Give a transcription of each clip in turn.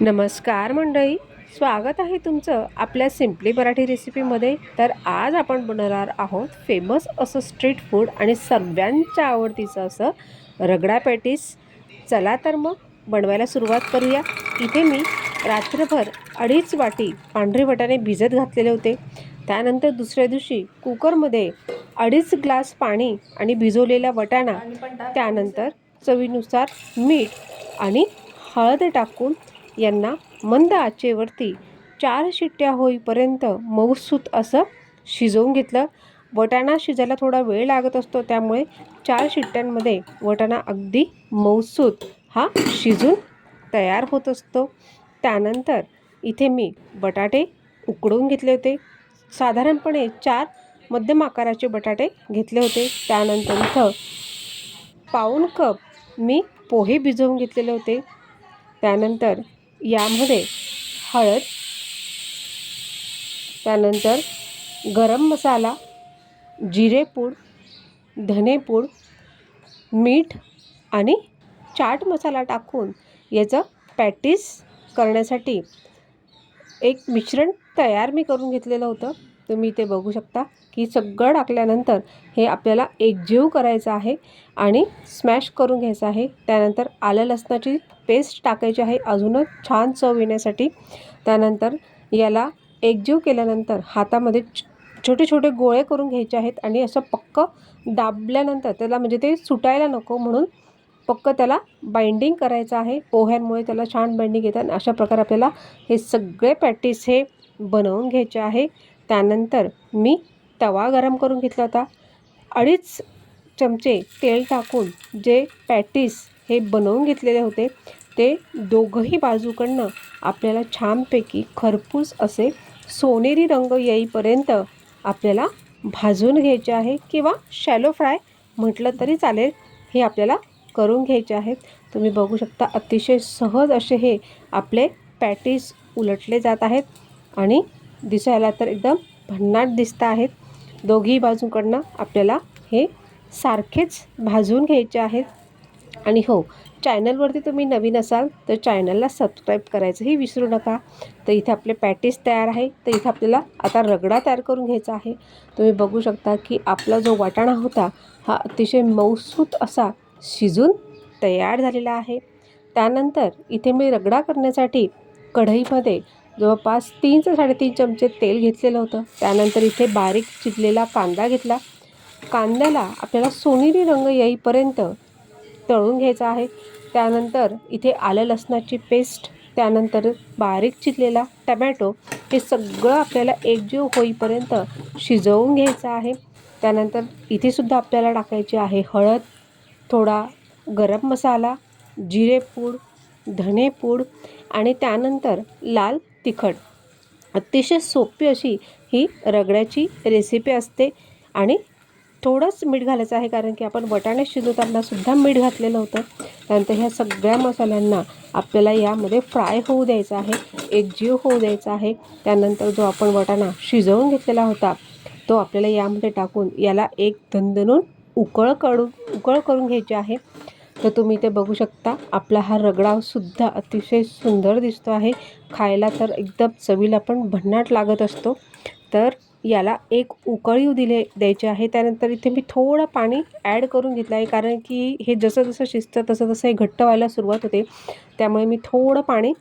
नमस्कार मंडळी स्वागत आहे तुमचं आपल्या सिम्पली मराठी रेसिपीमध्ये तर आज आपण बनवणार आहोत फेमस असं स्ट्रीट फूड आणि सगळ्यांच्या आवडतीचं असं रगडा पॅटीस. चला तर मग बनवायला सुरुवात करूया. इथे मी रात्रभर अडीच वाटी पांढरे वटाणे भिजत घातलेले होते. त्यानंतर दुसऱ्या दिवशी कुकरमध्ये अडीच ग्लास पाणी आणि भिजवलेला वटाणा. त्यानंतर चवीनुसार मीठ आणि हळद टाकून यांना मंद आचेवरती चार शिट्ट्या होईपर्यंत मऊसूत असं शिजवून घेतलं. वटाणा शिजायला थोडा वेळ लागत असतो त्यामुळे चार शिट्ट्यांमध्ये वटाणा अगदी मऊसूत हा शिजून तयार होत असतो. त्यानंतर इथे मी बटाटे उकडून घेतले होते. साधारणपणे चार मध्यम आकाराचे बटाटे घेतले होते. त्यानंतर इथं पाऊण कप मी पोहे भिजवून घेतलेले होते. त्यानंतर यामध्ये हळद त्यानंतर गरम मसाला जिरेपूड धनेपूड मीठ आणि चाट मसाला टाकून याचं पॅटीस करण्यासाठी एक मिश्रण तयार मी करून घेतलेलं होतं. तुम्ही ते बघू शकता की सगळं टाकल्यानंतर हे आपल्याला एकजीव करायचं आहे आणि स्मॅश करून घ्यायचं आहे. त्यानंतर आलं लसणाची पेस्ट टाकायची आहे. अजूनच छान चव येण्यासाठी. त्यानंतर याला एकजीव केल्यानंतर हातामध्ये छोटे छोटे गोळे करून घ्यायचे आहेत आणि असं पक्क दाबल्यानंतर त्याला म्हणजे ते सुटायला नको म्हणून पक्क त्याला बाइंडिंग करायचं आहे. पोह्यांमुळे त्याला छान बाइंडिंग येतात अशा प्रकारे आपल्याला हे सगळे पॅटीस हे बनवून घ्यायचे आहे. त्यानंतर मी तवा गरम करून घेतला होता. अडीच चमचे तेल टाकून जे पॅटीस हे बनवून घेतलेले होते ते दोघंही बाजूकडनं आपल्याला छानपैकी खरपूस असे सोनेरी रंग येईपर्यंत आपल्याला भाजून घ्यायचे आहे किंवा शॅलो फ्राय म्हटलं तरी चालेल हे आपल्याला करून घ्यायचे आहेत तुम्ही बघू शकता अतिशय सहज असे हे आपले पॅटीस उलटले जात आहेत आणि दिसायला तर एकदम भन्नाट दिसत आहेत. दोघी बाजूकडनं आपल्याला हे सारखेच भाजून घ्यायचे आहेत. आणि हो चॅनलवरती तुम्ही नवीन असाल तर चॅनलला सबस्क्राईब करायचंही विसरू नका. तर इथे आपले पॅटीस तयार आहे. तर इथे आपल्याला आता रगडा तयार करून घ्यायचा आहे. तुम्ही बघू शकता की आपला जो वाटाणा होता हा अतिशय मौसूत असा शिजून तयार झालेला आहे. त्यानंतर इथे मी रगडा करण्यासाठी कढईमध्ये जवळपास तीन ते साडेतीन चमचे तेल घेतलेलं होतं. त्यानंतर इथे बारीक चिरलेला कांदा घेतला. कांद्याला आपल्याला सोनेरी रंग येईपर्यंत तळून घ्यायचा आहे. त्यानंतर इथे आलं लसणाची पेस्ट त्यानंतर बारीक चिरलेला टमॅटो हे सगळं आपल्याला एकजीव होईपर्यंत शिजवून घ्यायचं आहे. त्यानंतर इथेसुद्धा आपल्याला टाकायची आहे हळद थोडा गरम मसाला जिरेपूड धनेपूड आणि त्यानंतर लाल तिखट. अतिशय सोपी अशी ही रगड्याची रेसिपी असते आणि थोडंच मीठ घालायचं आहे कारण की आपण वटाणे शिजवताना सुद्धा मीठ घातलेलं होतं. त्यानंतर ह्या सगळ्या मसाल्यांना आपल्याला यामध्ये फ्राय होऊ द्यायचा आहे एकजीव होऊ द्यायचा आहे. त्यानंतर जो आपण वटाणा शिजवून घेतलेला होता तो आपल्याला यामध्ये टाकून याला एक दणदणून उकळ काढून उकळ करून घ्यायची आहे. तर तुम्ही ते बघू शकता आपला हा रगडासुद्धा अतिशय सुंदर दिसतो आहे. खायला तर एकदम चवीला पण भन्नाट लागत असतो. तर याला एक उकळीव दिले द्यायचे आहे. त्यानंतर इथे मी थोडं पाणी ॲड करून घेतलं आहे कारण की हे जसं जसं शिजतं तसं तसं हे घट्ट व्हायला सुरुवात होते. त्यामुळे मी थोडं पाणी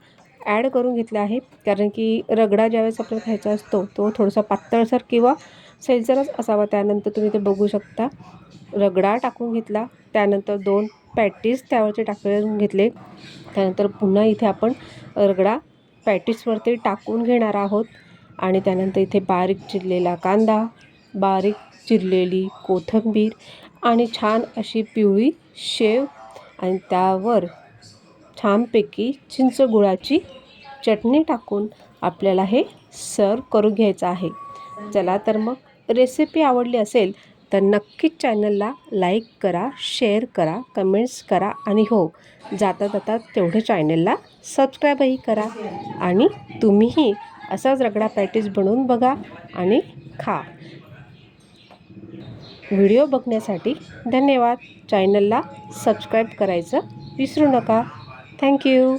ॲड करून घेतलं आहे कारण की रगडा ज्यावेळेस आपल्याला खायचा असतो तो थोडासा पातळसर किंवा सैलसरच असावा. त्यानंतर तुम्ही ते बघू शकता रगडा टाकून घेतला. त्यानंतर दोन पॅटीस त्यावरचे टाकून घेतले. त्यानंतर पुन्हा इथे आपण रगडा पॅटीसवरती टाकून घेणार आहोत. आणि त्यानंतर इथे बारीक चिरलेला कांदा बारीक चिरलेली कोथिंबीर आणि छान अशी पिवळी शेव. आणि त्यावर छानपैकी चिंच गुळाची चटणी टाकून आपल्याला हे सर्व करून घ्यायचं आहे. चला तर मग रेसिपी आवडली असेल तर नक्कीच चॅनलला लाईक करा शेअर करा कमेंट्स करा आणि हो जाता जाता तेवढं चॅनलला सबस्क्राईबही करा आणि तुम्हीही असाच रगडा पॅटीस बनवून बघा आणि खा. व्हिडिओ बघण्यासाठी धन्यवाद. चॅनलला सबस्क्राईब करायचं विसरू नका. थँक्यू